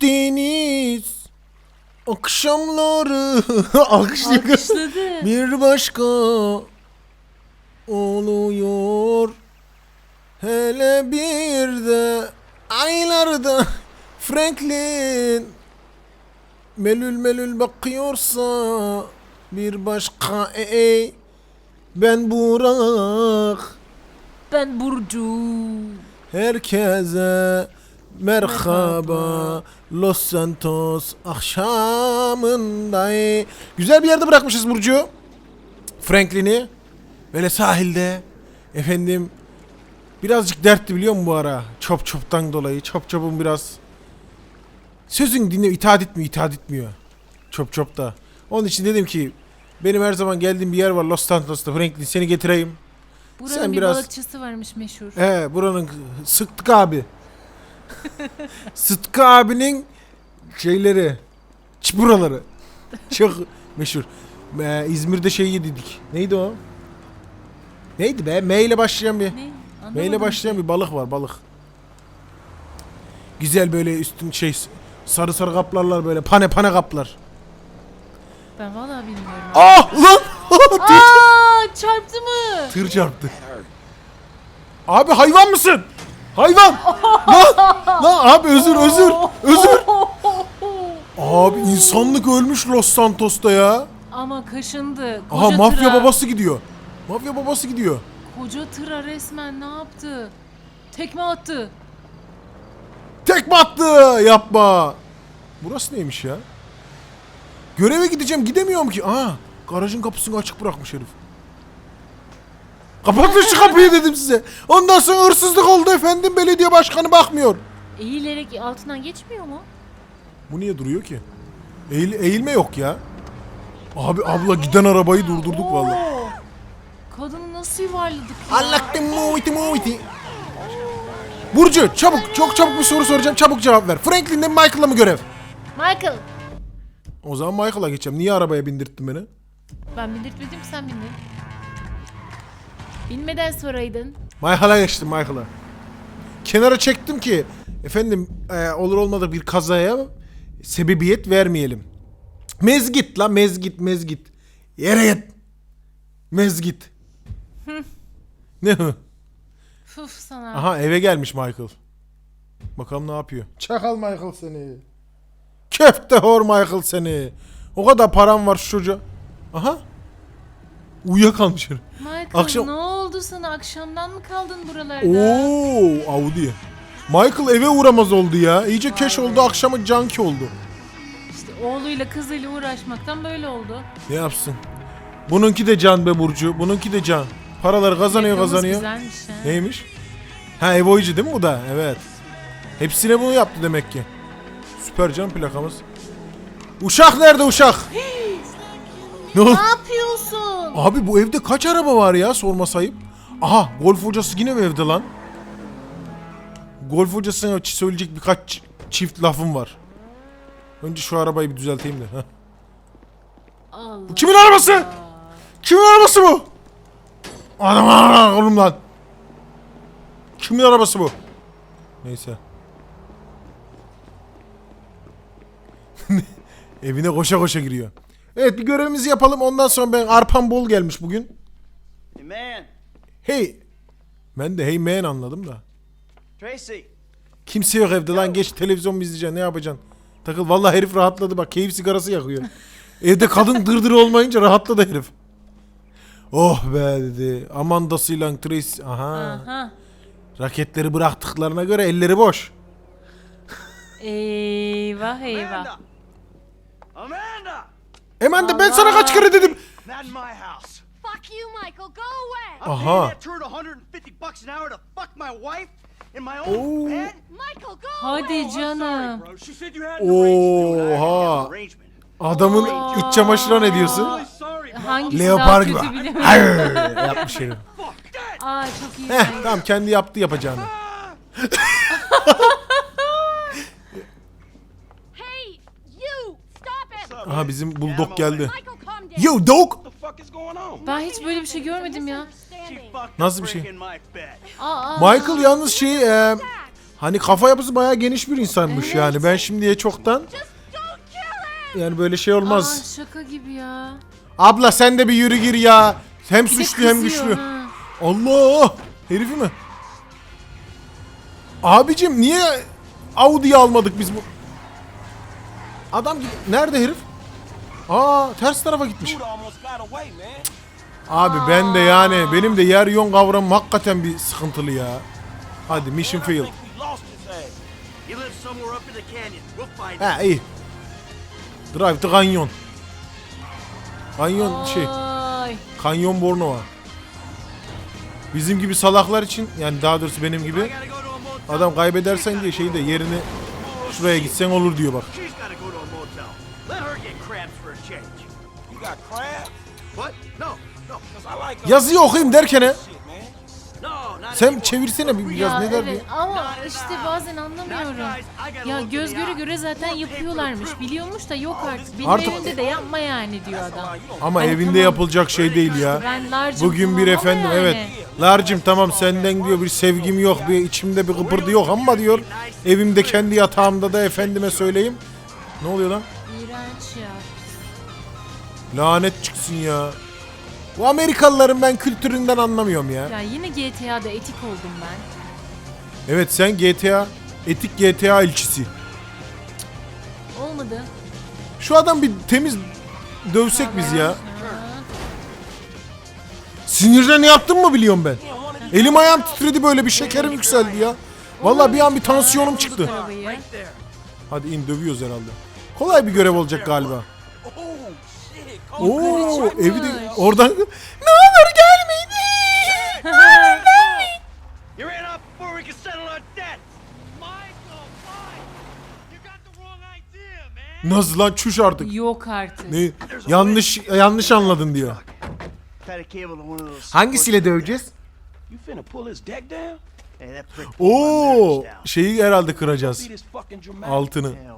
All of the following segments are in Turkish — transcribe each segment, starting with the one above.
Akdeniz akşamları alkışlıyor. Alkışladı. Bir başka oluyor. Hele bir de aylarda Franklin melül melül bakıyorsa bir başka ey ben Burak Ben Burcu. herkese merhaba. Los Santos akşamında güzel bir yerde bırakmışız Burcu. Franklin'i. Böyle sahilde. Efendim birazcık dertli biliyor musun bu ara? Çop çoptan dolayı. Çop çopun biraz sözün dinle itaat etmiyor itaat etmiyor. Çop çopta onun için dedim ki benim her zaman geldiğim bir yer var Los Santos'ta. Franklin seni getireyim. Buranın Sen bir biraz- balıkçısı varmış meşhur. He buranın Sıtkı abi. Sıtkı abinin şeyleri, çipuraları. Çok meşhur. Ee, İzmir'de şey yedik. Neydi o? Neydi be? M ile başlayan bir. Ne? M ile başlayan bir balık var balık. Güzel böyle üstün şey sarı sarı kaplarlar böyle pane pane kaplar. Ben vallahi bilmiyorum. Ah lan! Aa çarptı mı? tır çarptı. Abi hayvan mısın? Hayvan! lan! Lan abi özür özür özür. Abi insanlık ölmüş Los Santos'ta ya. Ama kaşındı. Koca Aha mafya tıra, babası gidiyor. Mafya babası gidiyor. Koca tıra resmen ne yaptı? Tekme attı. Tekme attı. Yapma. Burası neymiş ya? Göreve gideceğim gidemiyorum ki. Aa garajın kapısını açık bırakmış herif. Kapatın şu kapıyı dedim size. Ondan sonra hırsızlık oldu efendim. Belediye başkanı bakmıyor. Eğilerek altından geçmiyor mu? Bu niye duruyor ki? Eğil, eğilme yok ya. Abi abla giden arabayı durdurduk vallahi. Oo! Kadını nasıl yuvarladık ya? Allah'ım muhiti muhiti. Burcu çabuk çok çabuk bir soru soracağım çabuk cevap ver. Franklin'de mi Michael'la mı görev? Michael. O zaman Michael'a geçeceğim. Niye arabaya bindirttin beni? Ben bindirtmedim sen bindin. Binmeden soraydın. Michael'a geçtim Michael'a. Kenara çektim ki efendim e, olur olmadı bir kazaya sebebiyet vermeyelim. Mezgit la mezgit mezgit. Yere git. Mezgit. ne o? Fuf sana. Aha eve gelmiş Michael. Bakalım ne yapıyor. Çakal Michael seni. Köfte hor Michael seni. O kadar param var şu çocuğa. Aha. Uyuyakalmış herif. Michael Akşam- ne oldu sana? Akşamdan mı kaldın buralarda? Oo, Audi. Michael eve uğramaz oldu ya. İyice keş oldu, akşamı canki oldu. İşte oğluyla kızıyla uğraşmaktan böyle oldu. Ne yapsın? Bununki de can be Burcu. Bununki de can. Paraları kazanıyor Yakamız kazanıyor. Güzelmiş ha. Neymiş? Ha ev oyuncu değil mi bu da? Evet. Hepsine bunu yaptı demek ki. Süper can plakamız. Uşak nerede uşak? ne oldu? Ne yapıyorsun? Abi bu evde kaç araba var ya sorma sayıp. Aha golf hocası yine mi evde lan? Golf hocasına söyleyecek birkaç çift lafım var. Önce şu arabayı bir düzelteyim de. heh. Allah. Bu kimin arabası? Kimin arabası bu? Adam adam oğlum lan. Kimin arabası bu? Neyse. Evine koşa koşa giriyor. Evet bir görevimizi yapalım ondan sonra ben arpam bol gelmiş bugün. Hey man, Hey. Ben de hey man anladım da. Tracy. Kimse yok evde lan geç televizyon mu izleyeceksin ne yapacaksın? Takıl vallahi herif rahatladı bak keyif sigarası yakıyor. Evde kadın dırdır olmayınca rahatladı herif. Oh be dedi. Amanda'sıyla Trace. Aha. Aha. Raketleri bıraktıklarına göre elleri boş. Eyvah eyvah. Hemen de ben sana kaç kere dedim. Not in my house. Fuck you, Michael. Go away. I'm Aha. that turd 150 bucks an hour to fuck my wife in my own bed. Michael, go Hadi away. Sorry, canım. bro. She said you had an arrangement. I didn't have Oha. an arrangement. Adamın iç çamaşırına ne diyorsun? Sorry, bro. Hangisi Leopar daha gibi. kötü bilemedim. Hayır yapmış herif. Fuck that. Aa çok iyi. Heh tamam kendi yaptı yapacağını. Hey, you. Stop it. Aha bizim I'm geldi. Yo dog. Ben hiç böyle bir şey görmedim ya. Nasıl bir şey? Aa, aa. Michael yalnız şey e, Hani kafa yapısı bayağı geniş bir insanmış Evet. yani. Ben şimdiye çoktan yani böyle şey olmaz. Aa, şaka gibi ya. Abla sen de bir yürü gir ya. Hem Bir de suçlu hem kızıyor, güçlü. ha. Allah! Herifi mi? Abicim niye Audi'yi almadık biz bu? Adam git- nerede herif? Aa ters tarafa gitmiş. Abi ben de yani benim de yer yon kavramım hakikaten bir sıkıntılı ya. Hadi mission find him. Ha iyi. Drive to kanyon. Kanyon şey, kanyon Bornova. Bizim gibi salaklar için yani daha doğrusu benim gibi adam kaybedersen diye şeyi de yerini şuraya gitsen olur diyor bak. Yazıyı okuyayım derken Sen çevirsene bir biraz ne der evet diye. ama işte bazen anlamıyorum. Ya göz göre göre zaten yapıyorlarmış. Biliyormuş da yok artık. Benim Artık- evimde de yapma yani diyor adam. Ama Hani evinde tamam. yapılacak şey değil ya. Ben large'ım Bugün bir tamam ama efendim yani. evet. Larcım tamam senden diyor bir sevgim yok bir içimde bir kıpırdı yok ama diyor evimde kendi yatağımda da efendime söyleyeyim. Ne oluyor lan? İğrenç ya. Lanet çıksın ya. Bu Amerikalıların ben kültüründen anlamıyorum ya. Ya yine GTA'da etik oldum ben. Evet sen GTA, etik GTA ilçisi. Olmadı. Şu adam bir temiz dövsek biz ya. Sinirden ne yaptım mı biliyorum ben. Elim ayağım titredi böyle bir şekerim yükseldi ya. Vallahi bir an bir tansiyonum çıktı. Hadi in dövüyoruz herhalde. Kolay bir görev olacak galiba. Oh. Oo evi de oradan ne olur gelmeyin. Wrong idea, man. Nasıl lan çüş artık. Yok artık. Ne? Yanlış yanlış anladın diyor. Hangisiyle döveceğiz? You finna pull his deck down? Hey, that prick pulled my Oo marriage down. şeyi herhalde kıracağız. Fucking dramatic. Altını. Yeah?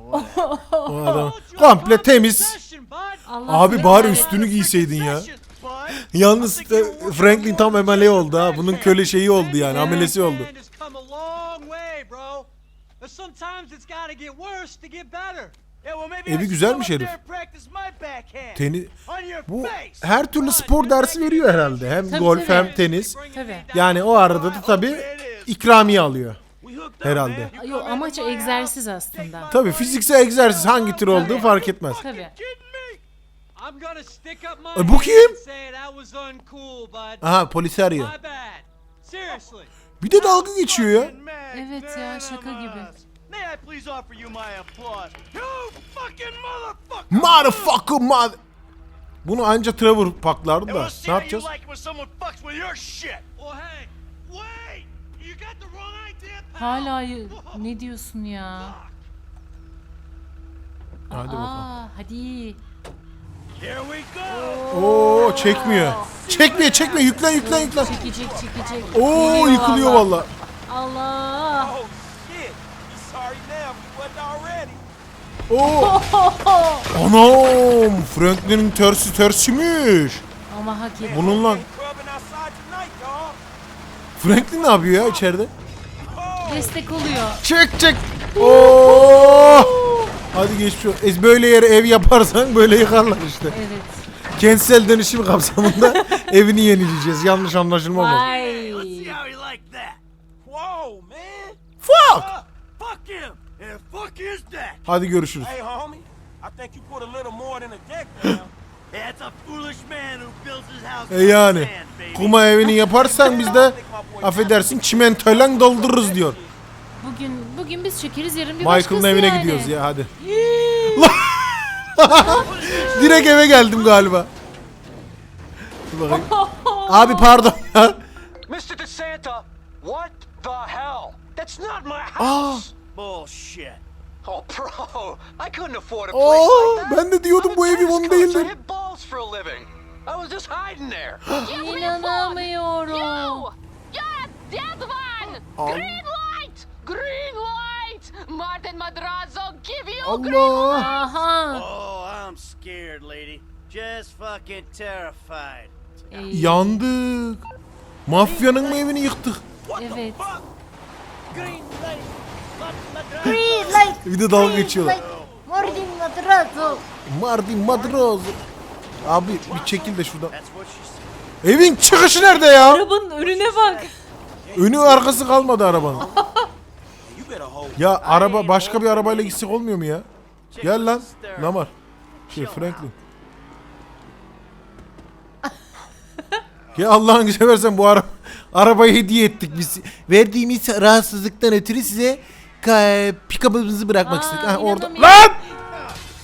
O adam komple temiz. Allah Abi bari üstünü giyseydin ya. Yalnız Franklin tam emele oldu ha. Bunun köle şeyi oldu yani amelesi oldu. Sometimes it's gotta get worse to get better. Evi güzelmiş herif. Teni bu her türlü spor dersi veriyor herhalde. Hem Tabii, golf tabii. hem tenis. Tabii. Yani o arada da tabii ikramiye alıyor herhalde. Yok amaç egzersiz aslında. Tabii fiziksel egzersiz hangi tür olduğu fark etmez. Tabii. E, bu kim? Aha polisi arıyor. Bir de dalga geçiyor ya. Evet ya, şaka gibi. May I please offer you my applause? You fucking motherfucker! Motherfucker mother. Bunu anca Trevor paklardı da. Ne yapacağız? Hala ne diyorsun ya? Hadi bakalım. Aa hadi. Here we go. Oo çekmiyor. Çekmiyor çekmiyor yüklen yüklen yüklen. Çekecek çekecek. Oo yıkılıyor vallahi. valla. Allah. Oh shit. He's sorry now if he wasn't already. Oo. Anam Franklin'in tersi tersiymiş. Ama hak etti. Bununla. Franklin ne yapıyor ya içeride? Destek oluyor. Çek çek. Oo. Hadi geç şu. E, böyle yere ev yaparsan böyle yıkarlar işte. Evet. Kentsel dönüşüm kapsamında evini yenileyeceğiz. Yanlış anlaşılma olmasın. Vay. Let's fuck his deck. Hadi görüşürüz. Hey, homie. I think you put a little more than a deck down. That's a foolish man who builds his house E yani kuma evini yaparsan biz de affedersin çimentoyla doldururuz diyor. Bugün bugün biz çekeriz yarın bir Michael'ın başkası evine yani. gidiyoruz ya hadi. Direkt eve geldim galiba. Dur bakayım. Abi pardon ya. Mr. DeSanta, what the hell? That's not my Aa, house. Bullshit. Oh, bro, I couldn't afford a place aa, like that. ben de diyordum bu ev coach. I değildir. hit balls for a living. I was just hiding there. İnanamıyorum. You! Dead one! Green light! Green light! Martin Madrazo, give you green Allah. Aha. Oh, I'm scared, lady. Just fucking terrified. Ey, Yandık. Mafyanın mı evini yıktık? evet. Green light. Green light. Bir de dalga geçiyorlar. Morning madrazo. Mardin Madroz. Abi bir çekil de şuradan. Evin çıkışı nerede ya? Arabanın önüne bak. Önü arkası kalmadı arabanın. Ya araba başka bir arabayla gitsek olmuyor mu ya? Gel lan. Lamar. Şey Franklin. Ya Allah'ını seversen bu ara arabayı hediye ettik biz. Verdiğimiz rahatsızlıktan ötürü size pick-up'ımızı bırakmak Aa, istedik. Ha, orada. inanamıyorum. Lan!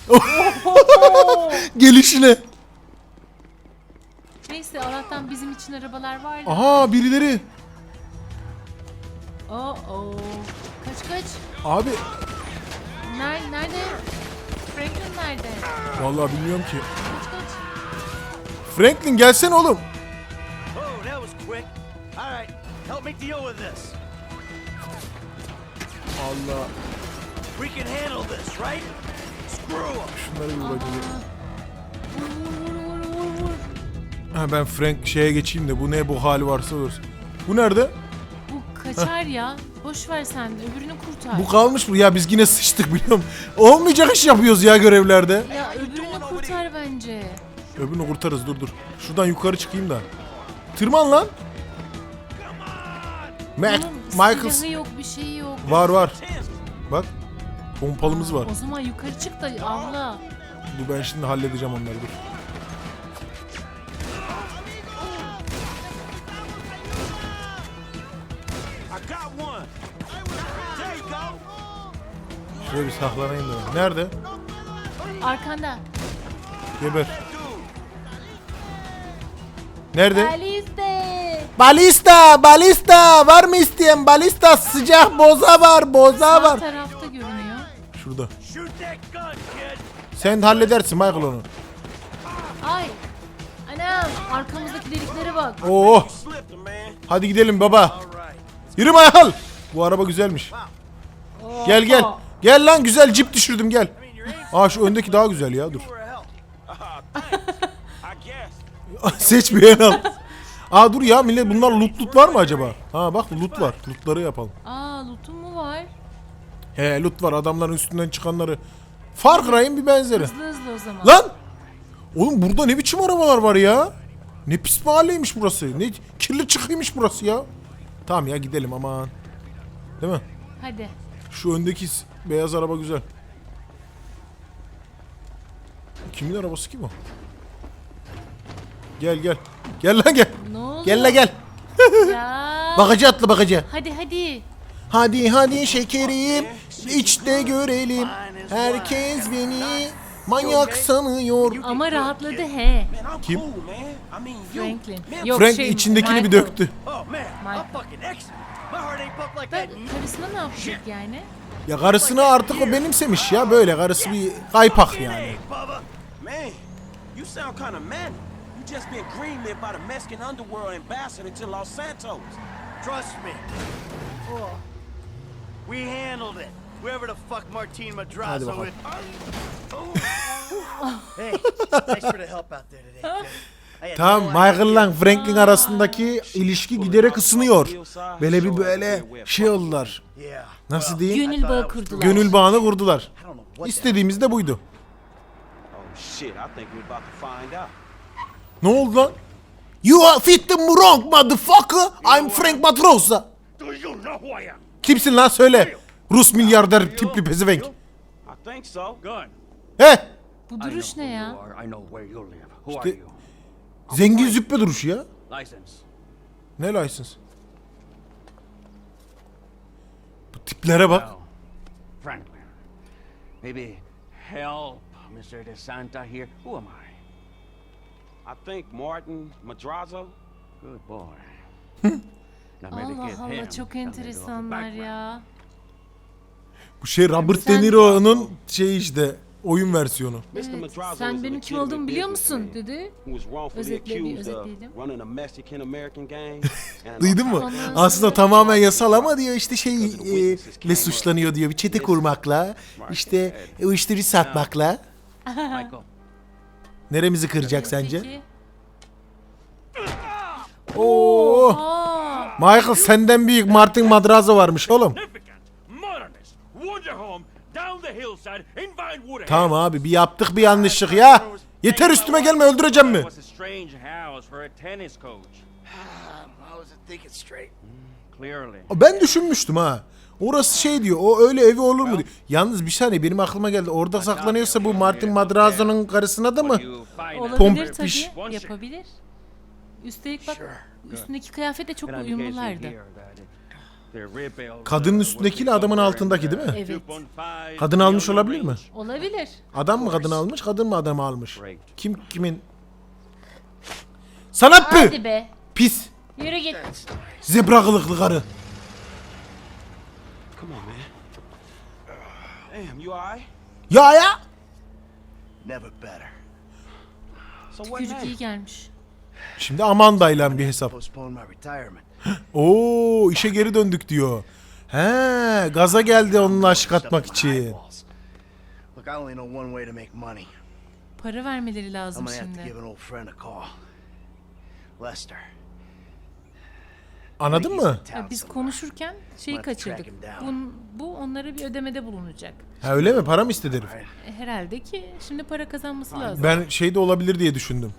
Gelişine. Neyse Allah'tan bizim için arabalar var da. Aha birileri. Oo. Kaç kaç. Abi Nerede? Nerede? Franklin nerede? vallahi bilmiyorum ki. Kaç kaç. Franklin gelsene oğlum. Oh, that was quick. All right, help me deal with this. Allah. We can handle this, right? Screw 'em. Şunları bir bırakayım. Vur vur vur vur vur vur. Ha ben Frank şeye geçeyim de bu ne bu hali varsa olursun. Bu nerede? Bu kaçar ya. Boş ver sen. Öbürünü kurtar. Bu kalmış mı? Ya biz yine sıçtık biliyorum. Olmayacak iş yapıyoruz ya görevlerde. Ya öbürünü kurtar bence. Öbürünü kurtarız dur dur. Şuradan yukarı çıkayım da. Tırman lan. Mac, Bunun Michael silahı yok bir şeyi yok. Var var. Bak. Pompalımız var. O zaman yukarı çık da avla. Dur ben şimdi halledeceğim onları dur. Şuraya bir saklanayım da. Nerede? Arkanda. Geber. Nerede? Baliste. Balista, balista. Var mı isteyen balista? Sıcak boza var, boza Sağ var. tarafta görünüyor. Şurada. Shoot that gun, kid. Sen halledersin Michael onu. Ay. Anam arkamızdaki deliklere bak. Oo. Hadi gidelim baba. Yürü Michael. Bu araba güzelmiş. Gel gel. Gel lan güzel cip düşürdüm gel. Aa şu öndeki daha güzel ya dur. Seç bir yer al. Aa dur ya millet bunlar loot loot var mı acaba? Ha bak loot var. Lootları yapalım. Aa lootum mu var? He loot var adamların üstünden çıkanları. Far Cry'in bir benzeri. Hızlı hızlı o zaman. Lan! Oğlum burada ne biçim arabalar var ya? Ne pis mahalleymiş burası. Ne kirli çıkıymış burası ya. Tamam ya gidelim aman. Değil mi? Hadi. Şu öndeki beyaz araba güzel. Kimin arabası ki bu? Gel gel. Gel lan gel. Ne oldu? Gel la gel. Ya. Bakıcı atla bakıcı. Hadi hadi. Hadi hadi şekerim. İçte görelim. Herkes beni manyak sanıyor. Ama rahatladı he. Kim? Franklin. Yok Frank şey, içindekini bir Michael. döktü. Oh Ben karısına ne yapacak yani? Ya karısını artık o benimsemiş ya böyle karısı bir kaypak yani. Just been greenlit by the Mexican underworld ambassador to Los Santos. Trust me. Oh. We handled it. Whoever the fuck Martin Madrazo is. hey, thanks for the help out there today. no Michael'la. Franklin arasındaki ilişki giderek ısınıyor. Böyle bir böyle şey oldular. Nasıl diyeyim? Gönül bağı kurdular. Gönül bağını kurdular. İstediğimiz de buydu. Oh shit, I think we're about to find out. Ne oldu lan? You are fit the wrong motherfucker. I'm Frank Matrosa. Do you know who I am? Kimsin lan söyle. Rus milyarder tipli pezevenk. I think so. Gun. He? Bu duruş ne ya? I know where you live. Who İşte- are you? Zengin züppe duruşu ya. License. Ne license? Bu tiplere bak. Franklin. Maybe help Mr. DeSanta here. Who am I? I think Martin Madrazo. Good boy. Allah Allah çok enteresanlar ya. Bu şey Robert De Niro'nun şey işte oyun versiyonu. Evet, sen benim kim olduğumu biliyor musun dedi. Özetleyelim. Duydun mu? Aslında tamamen yasal ama diyor işte şey e, le suçlanıyor diyor. Bir çete kurmakla, işte uyuşturucu satmakla. Neremizi kıracak sence? Oo! Michael senden büyük Martin Madrazo varmış oğlum. Tamam abi bir yaptık bir yanlışlık ya. Yeter üstüme gelme öldüreceğim mi? Ben düşünmüştüm ha. Orası şey diyor. O öyle evi olur mu diyor. Yalnız bir saniye benim aklıma geldi. Orada saklanıyorsa bu Martin Madrazo'nun karısına da mı? Olabilir Pompiş. tabii. Yapabilir. Üstelik bak üstündeki kıyafet de çok uyumlulardı. Kadının üstündekiyle adamın altındaki değil mi? Evet. Kadın almış olabilir mi? Olabilir. Adam mı kadını almış, kadın mı adamı almış? Kim kimin? Sanat mı? Hadi be. Pis. Yürü git. Zebra kılıklı karı. Come on, man. Damn, you alright? Ya ya. Never better. So what Tükürük now? iyi gelmiş. Şimdi Amanda ile bir hesap. Postpone my retirement. Oo işe geri döndük diyor. He gaza geldi onunla aşık atmak için. Eyeballs. Look, I only know one way to make money. Para vermeleri I'm lazım gonna have to şimdi. give an old friend a call. Lester. Anladın mı? Ya biz konuşurken şeyi kaçırdık. Bun, bu onlara bir ödemede bulunacak. Ha öyle mi? Para mı istedi herif? E, Herhalde ki şimdi para kazanması lazım. Ben şey de olabilir diye düşündüm.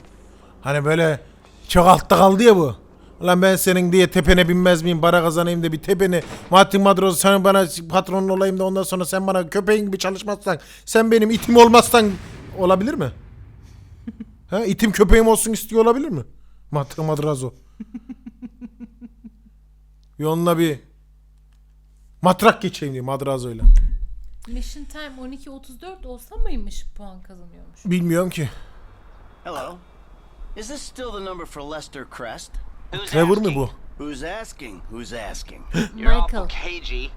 Hani böyle çok altta kaldı ya bu. Ulan ben senin diye tepene binmez miyim? Para kazanayım da bir tepeni. Martin Madroz sen bana patronun olayım da ondan sonra sen bana köpeğin gibi çalışmazsan sen benim itim olmazsan olabilir mi? ha itim köpeğim olsun istiyor olabilir mi? Martin Madrazo. bir onunla bir matrak geçeyim diye Madrazo'yla. Mission Time 12.34 olsa mıymış puan kazanıyormuş? Bilmiyorum ki. Hello. Is this still the number for Lester Crest? Trevor mu bu? Who's asking? Who's asking? You're Michael. cagey.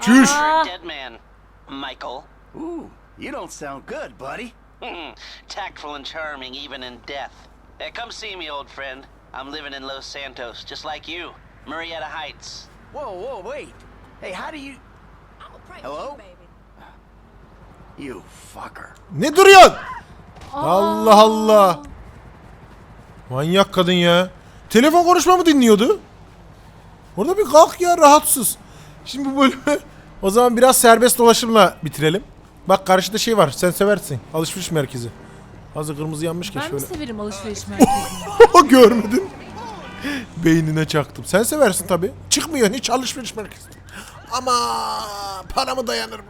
Çüş. Ah, Dead man. Michael. Ooh, you don't sound good, buddy. Tactful and charming even in death. Hey, come see me, old friend. I'm living in Los Santos, just like you. Marietta Heights. Whoa, whoa, wait. Hey, how do you... Hello? You fucker. Ne duruyorsun? Allah Allah. Manyak kadın ya. Telefon konuşmamı dinliyordu. Orada bir kalk ya rahatsız. Şimdi bu bölümü o zaman biraz serbest dolaşımla bitirelim. Bak karşıda şey var. Sen seversin. Alışveriş merkezi. Hazır kırmızı yanmışken ben mi şöyle. severim alışveriş merkezini? Görmedin. Beynine çaktım. Sen seversin tabi. Çıkmıyor hiç alışveriş merkezi. Ama paramı dayanır mı?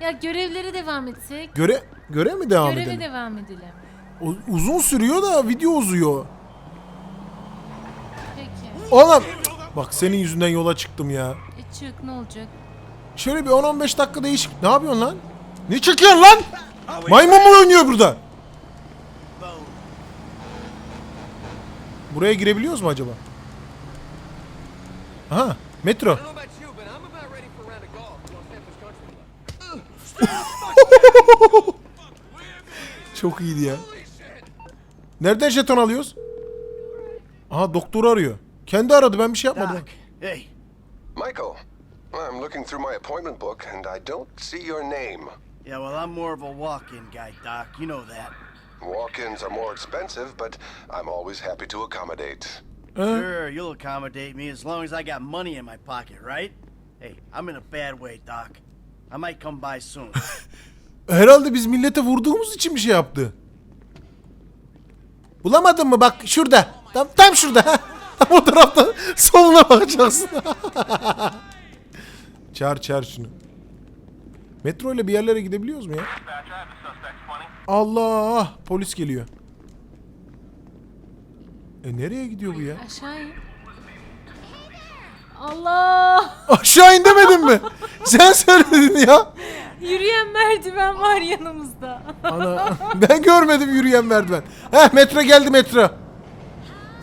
ya görevlere devam etsek. Göre göre mi devam Göreve edelim? devam edelim. O- uzun sürüyor da video uzuyor. Peki. Oğlum bak senin yüzünden yola çıktım ya. E çık ne olacak? Şöyle bir 10-15 dakika değişik. Ne yapıyorsun lan? Ne çekiyorsun lan? Maymun mu oynuyor burada? Buraya girebiliyoruz mu acaba? Aha, metro. Çok iyiydi ya. Nereden jeton alıyoruz? Aha doktoru arıyor. Kendi aradı ben bir şey yapmadım. Doc, hey, Michael, I'm looking through my appointment book and I don't see your name. yeah, well, I'm more of a walk-in guy, Doc. You know that. Walk ins are more expensive, but I'm always happy to accommodate. Sure, you'll accommodate me as long as I got money in my pocket, right? Hey, I'm in a bad way, Doc. I might come by soon. Herhalde biz millete vurduğumuz için bir şey yaptı. Bulamadın mı? Bak şurada. Tam, tam şurada. Tam o tarafta soluna bakacaksın. çağır çağır şunu. Metro ile bir yerlere gidebiliyoruz mu ya? Allah! Polis geliyor. E nereye gidiyor bu ya? Aşağı in. Allah! Aşağı in demedin mi? Sen söyledin ya. Yürüyen merdiven var yanımızda. Ana ben görmedim yürüyen merdiven. Heh metro geldi metro.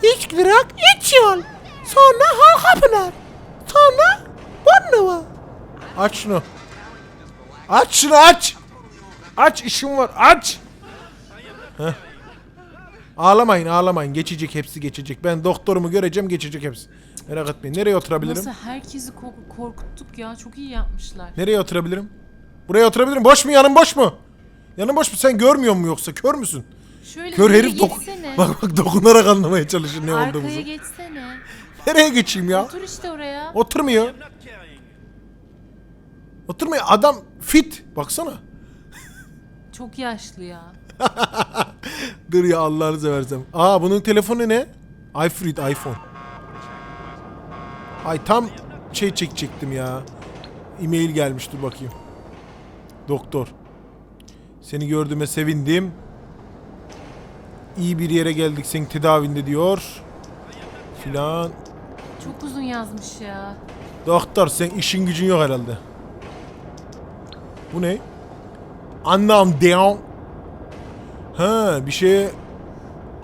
İlk durak iç yol. Sonra Halkapınar. Sonra Bornova. Aç şunu. Aç şunu aç. Aç işim var aç. Heh. Ağlamayın ağlamayın geçecek hepsi geçecek. Ben doktorumu göreceğim geçecek hepsi. Merak etmeyin. Nereye oturabilirim? Nasıl herkesi ko- korkuttuk ya. Çok iyi yapmışlar. Nereye oturabilirim? Buraya oturabilirim. Boş mu yanım boş mu? Yanım boş mu? Sen görmüyor mu yoksa? Kör müsün? Şöyle Kör herif dok geçsene. bak bak dokunarak anlamaya çalışır ne Arkaya olduğumuzu. geçsene. Nereye geçeyim ya? Otur işte oraya. Oturmuyor. Oturmuyor. Adam fit. Baksana. Çok yaşlı ya. Dur ya Allah'ını seversem. Aa bunun telefonu ne? iFruit iPhone. Ay tam şey çekecektim ya. E-mail gelmiş dur bakayım. Doktor. Seni gördüğüme sevindim. İyi bir yere geldik senin tedavinde diyor. Filan. Çok uzun yazmış ya. Doktor sen işin gücün yok herhalde. Bu ne? Anlam down. Ha bir şeye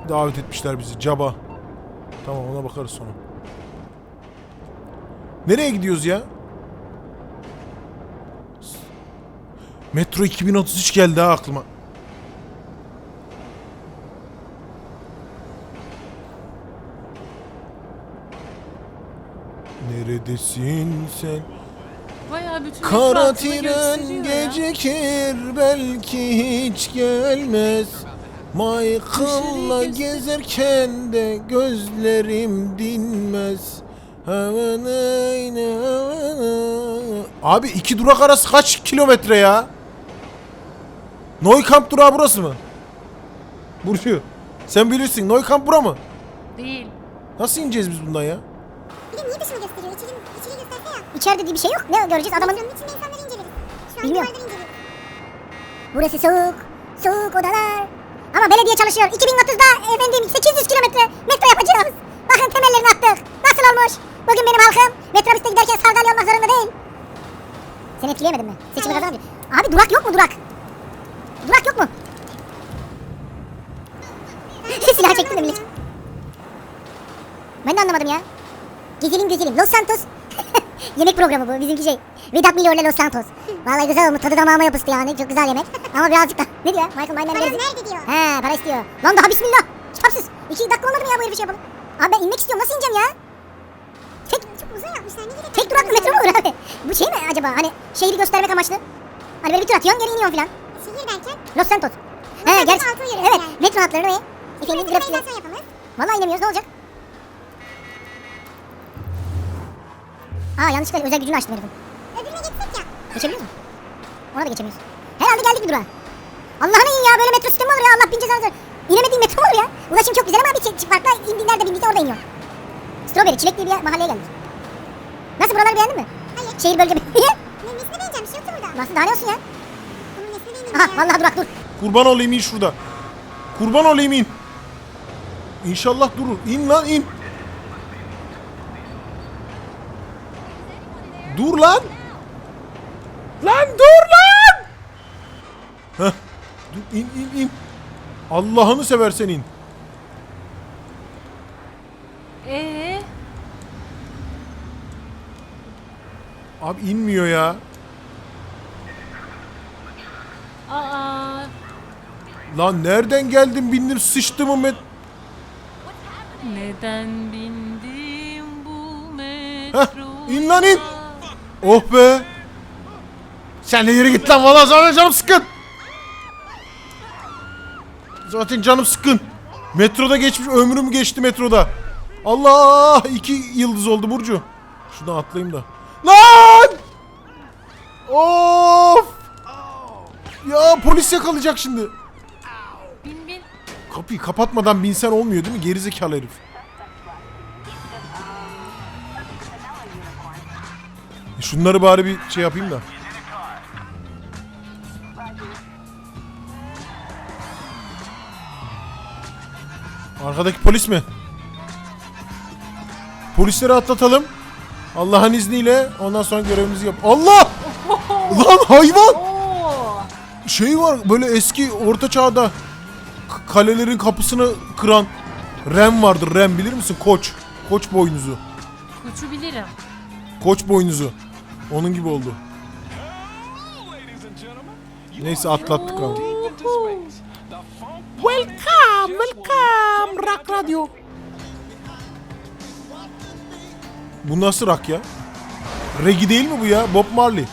davet etmişler bizi. Caba. Tamam ona bakarız sonra. Nereye gidiyoruz ya? Metro 2033 geldi ha aklıma. Neredesin sen? Bayağı bütün Kara etrafını tren gösteriyor ya. gecikir belki hiç gelmez Michael'la Dışarıyı göster- gezerken de gözlerim dinmez havana. Abi iki durak arası kaç kilometre ya? Neukamp durağı burası mı? Burcu. Sen bilirsin. Neukamp bura mı? Değil. Nasıl ineceğiz biz bundan ya? Bir de niye dışını gösteriyor? İçini, içini gösterse ya. İçeride diye bir şey yok. Ne göreceğiz adamın? içinde insanları inceleriz. Şu an Bilmiyorum. duvarları. Burası soğuk, soğuk odalar. Ama belediye çalışıyor. 2030'da efendim 800 kilometre metro yapacağız. Bakın temellerini attık. Nasıl olmuş? Bugün benim halkım metrobüste giderken sardalya olmak zorunda değil. Seni etkileyemedim mi? Seçimi Hayır. kazanınca. Abi durak yok mu durak? Durak yok mu? Silah çektim de millet. Ben de anlamadım ya. Gezelim gezelim. Los Santos. Yemek programı bu bizimki şey. Vedat Milor'la Los Santos. Vallahi güzel olmuş. Tadı damağıma yapıştı yani. Çok güzel yemek. Ama birazcık da. Ne diyor? Michael Myman Paranız nerede diyor. He para istiyor. Lan daha bismillah. Kitapsız. İki dakika olmadı mı ya bu herifi şey yapalım? Abi ben inmek istiyorum. Nasıl ineceğim ya? Tek, Çok uzun yapmışlar. Ne gerek tek duraklı metro mu olur abi? Bu şey mi acaba? Hani şehri göstermek amaçlı. Hani böyle bir tur atıyorsun geri iniyorsun filan. Şehir derken Los Santos. He gerçi. Evet. yani. Metro hatları ne? Efendim yapalım. Vallahi inemiyoruz ne olacak? Aa yanlışlıkla özel gücünü açtım herifin. Öbürüne geçsek ya. Geçebiliyor musun? Ona da geçemiyoruz. Herhalde geldik bir durağa. Allah'ını in ya böyle metro sistemi olur ya Allah bin cezanı. İnemediğin metro mu olur ya? Ulaşım çok güzel ama bir çift farkla indiğin nerede bindiyse orada iniyor. Strawberry çilek diye bir mahalleye geldik. Nasıl buraları beğendin mi? Hayır. Şehir bölge Niye? Ne, nesine beğeneceğim? Bir şey yoktu burada. Nasıl daha ne olsun ya? Bunun nesine beğeneyim Aha ya. vallahi durak dur. Kurban olayım in şurada. Kurban olayım in. İnşallah durur. İn lan in. Dur lan. Lan dur lan. Heh. Dur in in in. Allah'ını seversen in. Ee, Abi inmiyor ya. aa, Lan nereden geldin bindim sıçtım mı met... neden bindim bu Heh, metroya? in lan in. Oh be. Sen de yere git lan valla zaten canım sıkın. Zaten canım sıkın. Metroda geçmiş ömrüm geçti metroda. Allah iki yıldız oldu Burcu. Şuradan atlayayım da. Lan! Of! Ya polis yakalayacak şimdi. Bin bin. Kapıyı kapatmadan binsen olmuyor değil mi? Gerizekalı herif. Şunları bari bir şey yapayım da. Arkadaki polis mi? Polisleri atlatalım. Allah'ın izniyle ondan sonra görevimizi yap. Allah! Lan hayvan! Şey var böyle eski orta çağda kalelerin kapısını kıran Rem vardır Rem bilir misin koç koç boynuzu koçu bilirim. koç boynuzu onun gibi oldu. Neyse atlattık abi. Welcome welcome rock radio. Bu nasıl rock ya? Reggae değil mi bu ya? Bob Marley.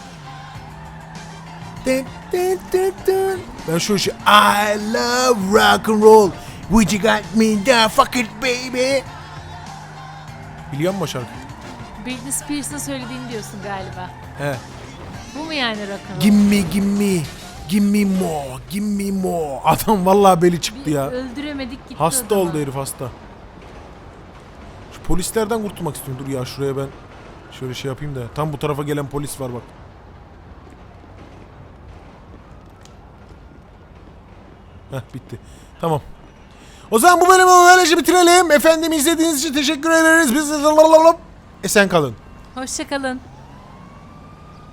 Dun, dun, dun, dun. Ben şöyle şey I love rock and roll. Would you got me down fuck it baby? Biliyor musun şarkı? Britney Spears'ın söylediğini diyorsun galiba. He. Bu mu yani rock'n'roll? Gimme gimme. Gimme more. Gimme more. Adam vallahi beli çıktı ya. Öldüremedik gitti Hasta adamı. oldu herif hasta. Şu polislerden kurtulmak istiyorum. Dur ya şuraya ben şöyle şey yapayım da. Tam bu tarafa gelen polis var bak. Heh bitti. Tamam. O zaman bu bölümü böylece bitirelim. Efendim izlediğiniz için teşekkür ederiz. Biz esen kalın. Hoşçakalın.